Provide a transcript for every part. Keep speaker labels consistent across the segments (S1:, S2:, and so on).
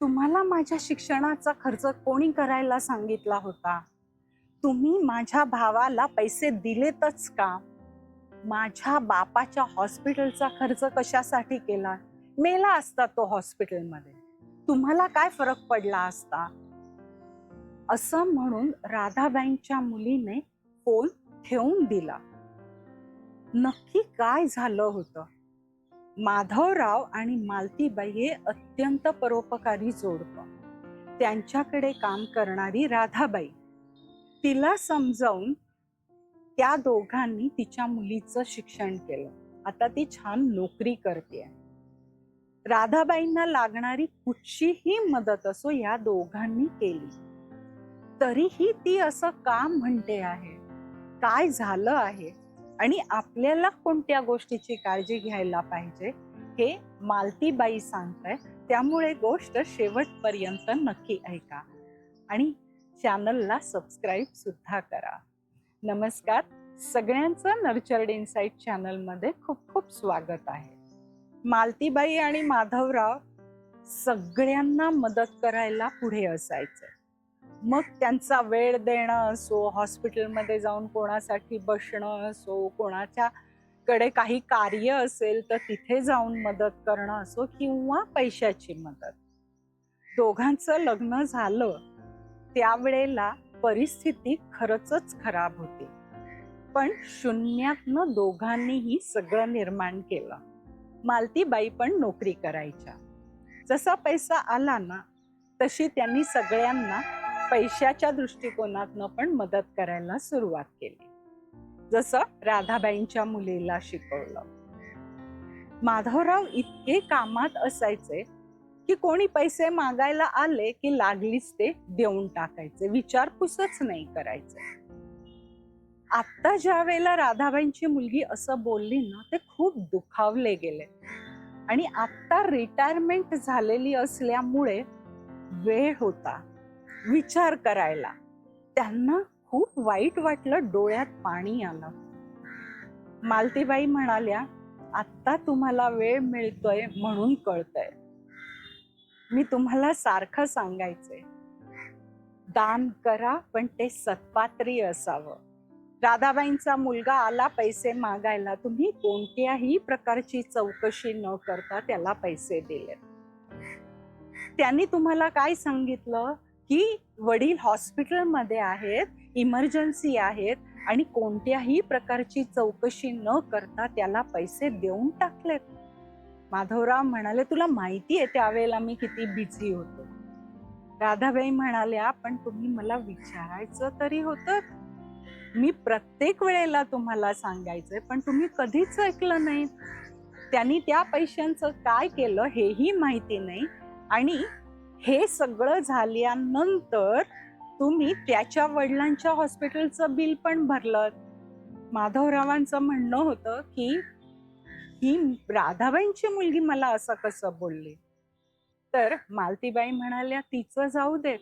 S1: तुम्हाला माझ्या शिक्षणाचा खर्च कोणी करायला सांगितला होता? तुम्ही माझ्या भावाला पैसे दिलेतच का? माझ्या बापाच्या हॉस्पिटलचा खर्च कशासाठी केला? मेला असता तो हॉस्पिटलमध्ये. तुम्हाला काय फरक पडला असता? असं म्हणून राधाबाईंच्या मुलीने फोन ठेवून दिला. नक्की काय झालं होतं? माधवराव आणि मालतीबाई हे अत्यंत परोपकारी जोडपं. त्यांच्याकडे काम करणारी राधाबाई. तिला समजावून त्या दोघांनी तिच्या मुलीचं शिक्षण केलं. आता ती छान नोकरी करते. राधाबाईंना लागणारी कुठचीही मदत असो या दोघांनी केली. तरीही ती असं का म्हणते आहे? काय झालं आहे? आणि आपल्याला कोणत्या गोष्टीची काळजी घ्यायला पाहिजे हे मालतीबाई सांगताय. त्यामुळे गोष्ट शेवटपर्यंत नक्की ऐका. आणि चॅनलला सबस्क्राईब सुद्धा करा. नमस्कार. सगळ्यांचं नर्चर्ड इन्साईट चॅनलमध्ये खूप खूप स्वागत आहे. मालतीबाई आणि माधवराव सगळ्यांना मदत करायला पुढे असायचे मग त्यांचा वेळ देणं असो हॉस्पिटलमध्ये जाऊन कोणासाठी बसणं असो कोणाच्या कडे काही कार्य असेल तर तिथे जाऊन मदत करणं असो किंवा पैशाची मदत. दोघांचं लग्न झालं त्यावेळेला परिस्थिती खरंच खराब होती. पण शून्यातनं दोघांनीही सगळं निर्माण केलं. मालतीबाई पण नोकरी करायच्या. जसा पैसा आला ना तशी त्यांनी सगळ्यांना पैशाच्या दृष्टिकोनातनं पण मदत करायला सुरुवात केली. जसं राधाबाईंच्या मुलीला शिकवलं. माधवराव इतके कामात असायचे की कोणी पैसे मागायला आले की लागलीच ते देऊन टाकायचे विचारपूसच नाही करायचे. आता ज्या वेळेला राधाबाईंची मुलगी असं बोलली ना ते खूप दुखावले गेले. आणि आता रिटायरमेंट झालेली असल्यामुळे वेळ होता. विचार करायला. त्यांना खूप वाईट वाटलं डोळ्यात पाणी आलं. मालतीबाई म्हणाल्या आत्ता तुम्हाला वेळ मिळतोय म्हणून कळतंय. मी तुम्हाला सारखं सांगायचंय. दान करा पण ते सत्पात्री असावं. राधाबाईंचा मुलगा आला पैसे मागायला. तुम्ही कोणत्याही प्रकारची चौकशी न करता त्याला पैसे दिले त्यांनी तुम्हाला काय सांगितलं? की वडील हॉस्पिटलमध्ये आहेत इमर्जन्सी आहेत आणि कोणत्याही प्रकारची चौकशी न करता त्याला पैसे देऊन टाकलेत. माधवराव म्हणाले तुला माहिती आहे त्यावेळेला मी किती बिझी होतो. राधाबाई म्हणाल्या पण तुम्ही मला विचारायचं तरी होतं. मी प्रत्येक वेळेला तुम्हाला सांगायचंय पण तुम्ही कधीच ऐकलं नाही. त्यांनी त्या पैशांचं काय केलं हेही माहिती नाही आणि हे सगळं झाल्यानंतर तुम्ही त्याच्या वडिलांच्या हॉस्पिटलचं बिल पण भरलं. माधवरावांचं म्हणणं होतं की ही राधाबाईंची मुलगी मला असं कसं बोलली? तर मालतीबाई म्हणाल्या तिचं जाऊ देत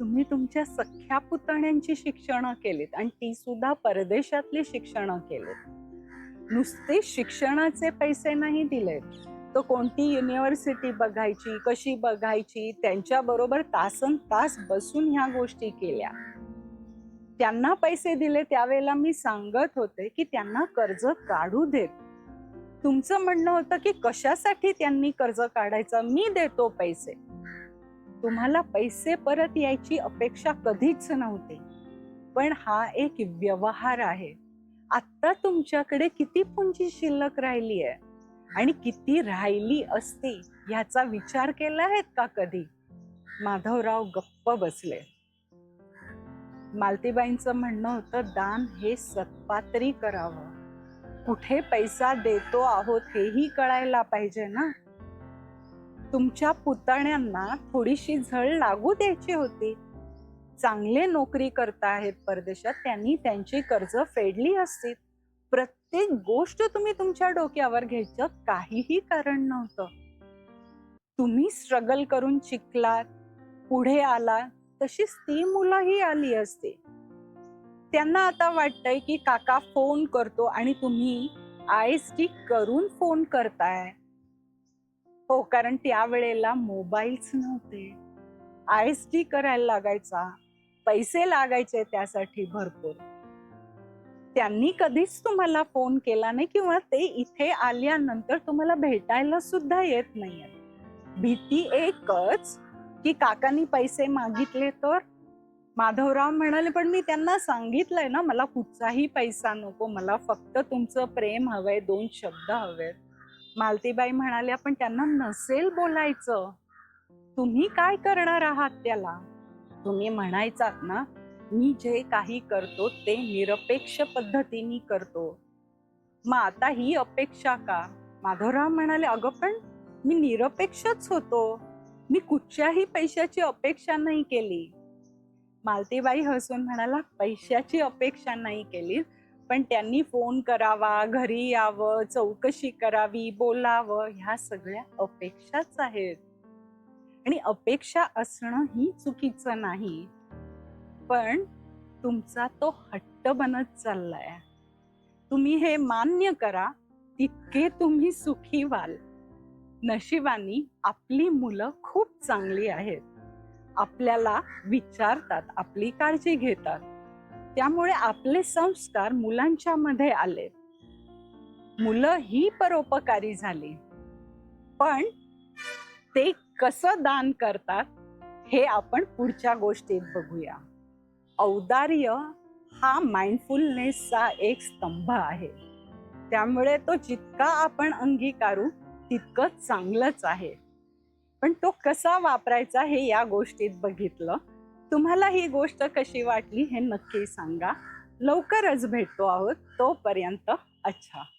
S1: तुम्ही तुमच्या सख्या पुतण्यांची शिक्षणं केलीत आणि ती सुद्धा परदेशातली शिक्षणं केलीत. नुसते शिक्षणाचे पैसे नाही दिलेत. तर कोणती युनिव्हर्सिटी बघायची कशी बघायची त्यांच्या बरोबर तासन तास बसून ह्या गोष्टी केल्या. त्यांना पैसे दिले त्यावेळेला मी सांगत होते की त्यांना कर्ज काढू देत तुमचं म्हणणं होतं की कशासाठी त्यांनी कर्ज काढायचं? मी देतो पैसे. तुम्हाला पैसे परत यायची अपेक्षा कधीच नव्हती. पण हा एक व्यवहार आहे. आता तुमच्याकडे किती पुंजी शिल्लक राहिली आहे आणि किती राहिली असती ह्याचा विचार केला आहेत का कधी? माधवराव गप्प बसले. मालतीबाईंचं म्हणणं होतं दान हे सत्पात्री करावं. कुठे पैसा देतो आहोत हेही कळायला पाहिजे ना? तुमच्या पुतण्यांना थोडीशी झळ लागू द्यायची होती. चांगले नोकरी करता आहेत परदेशात त्यांनी त्यांची कर्ज फेडली असती. प्रत्येक गोष्ट तुम्ही तुमच्या डोक्यावर घ्यायचं काहीही कारण नव्हतं. तुम्ही स्ट्रगल करून शिकलात पुढे आला तशीच ती मुलंही आली असते. त्यांना आता वाटतंय की काका फोन करतो आणि तुम्ही आय एस टी करून फोन करताय. हो कारण त्यावेळेला मोबाईल्स नव्हते. आय एस टी करायला लागायचा. पैसे लागायचे त्यासाठी भरपूर. त्यांनी कधीच तुम्हाला फोन केला नाही किंवा ते इथे आल्यानंतर तुम्हाला भेटायला सुद्धा येत नाहीये. भीती एकच की काकांनी पैसे मागितले तर? माधवराव म्हणाले पण मी त्यांना सांगितलंय ना मला कुठचाही पैसा नको मला फक्त तुमचं प्रेम हवंय दोन शब्द हवेत. मालतीबाई म्हणाल्या पण त्यांना नसेल बोलायचं. तुम्ही काय करणार आहात त्याला? तुम्ही म्हणायचात ना मी जे काही करतो ते निरपेक्ष पद्धतीने करतो. मग आता ही अपेक्षा का? माधवराव म्हणाले अगं पण मी निरपेक्षच होतो. मी कुठच्याही पैशाची अपेक्षा नाही केली. मालतीबाई हसून म्हणाला पैशाची अपेक्षा नाही केली पण त्यांनी फोन करावा घरी यावं चौकशी करावी बोलावं ह्या सगळ्या अपेक्षाच आहेत. आणि अपेक्षा असणं ही चुकीचं नाही. पण तुमचा तो हट्ट बनत चाललाय. तुम्ही हे मान्य करा तितके तुम्ही सुखी व्हाल. नशिबानी आपली मुलं खूप चांगली आहेत. आपल्याला विचारतात आपली काळजी घेतात. त्यामुळे आपले संस्कार मुलांच्या मध्ये आले. मुलं ही परोपकारी झाली. पण ते कसं दान करतात हे आपण पुढच्या गोष्टीत बघूया. औदार्य हा माइंडफुलनेसचा एक स्तंभ आहे. त्यामुळे तो जितका आपण अंगीकारू तितकं चांगलंच आहे. पण तो कसा वापरायचा हे या गोष्टीत बघितलं. तुम्हाला ही गोष्ट कशी वाटली हे नक्की सांगा. लवकरच भेटतो आहोत तोपर्यंत अच्छा.